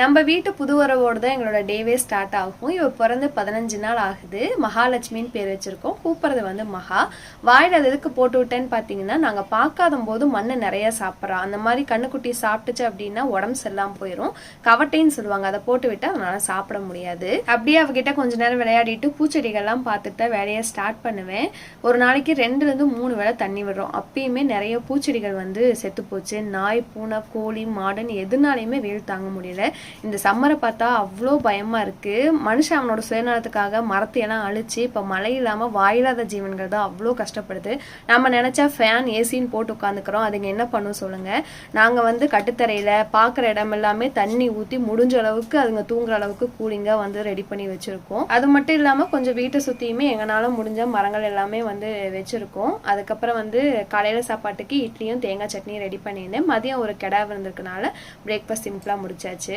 நம்ம வீட்டு புது உறவோடு தான் எங்களோட டேவே ஸ்டார்ட் ஆகும். இவ பிறந்து பதினஞ்சு நாள் ஆகுது. மகாலட்சுமின்னு பேர் வச்சுருக்கோம். கூப்பிட்றது வந்து மகா. வாயில் அது எதுக்கு போட்டு விட்டேன்னு பார்த்தீங்கன்னா நாங்கள் பார்க்காத போது மண்ணை நிறையா சாப்பிட்றா. அந்த மாதிரி கண்ணுக்குட்டி சாப்பிட்டுச்சு அப்படின்னா உடம்பு செல்லாம் போயிடும் கவட்டைன்னு சொல்லுவாங்க. அதை போட்டு விட்டு அதனால சாப்பிட முடியாது. அப்படியே அவகிட்ட கொஞ்ச நேரம் விளையாடிட்டு பூச்செடிகள்லாம் பார்த்துட்டு தான் வேலையை ஸ்டார்ட் பண்ணுவேன். ஒரு நாளைக்கு ரெண்டுலேருந்து மூணு வேளை தண்ணி விடுறோம். அப்பயுமே நிறைய பூச்செடிகள் வந்து செத்து போச்சு நாய் பூனை கோழி மாடன் எதுனாலையுமே வெயில் தாங்க முடியல. இந்த சம்மரை பார்த்தா அவ்வளோ பயமாக இருக்குது மனுஷன் அவனோட சுயநலத்துக்காக மரத்தையெல்லாம் அழிச்சு இப்போ மழை இல்லாமல் வாயில்லாத ஜீவன்கள் தான் அவ்வளோ கஷ்டப்படுது. நம்ம நினச்சா ஃபேன் ஏசின்னு போட்டு உட்காந்துக்கிறோம் அதுங்க என்ன பண்ணும் சொல்லுங்கள் நாங்கள் வந்து கட்டுத்தரையில் பார்க்குற இடம் எல்லாமே தண்ணி ஊற்றி முடிஞ்ச அளவுக்கு அதுங்க தூங்குற அளவுக்கு கூலிங்காக வந்து ரெடி பண்ணி வச்சுருக்கோம். அது மட்டும் இல்லாமல் கொஞ்சம் வீட்டை சுற்றியுமே எங்களால் முடிஞ்ச மரங்கள் எல்லாமே வந்து வச்சுருக்கோம். அதுக்கப்புறம் வந்து காலையில் சாப்பாட்டுக்கு இட்லியும் தேங்காய் சட்னியும் ரெடி பண்ணியிருந்தேன். மதியம் ஒரு கிடா இருந்திருக்கனால பிரேக்ஃபாஸ்ட் சிம்பிளாக முடிச்சாச்சு.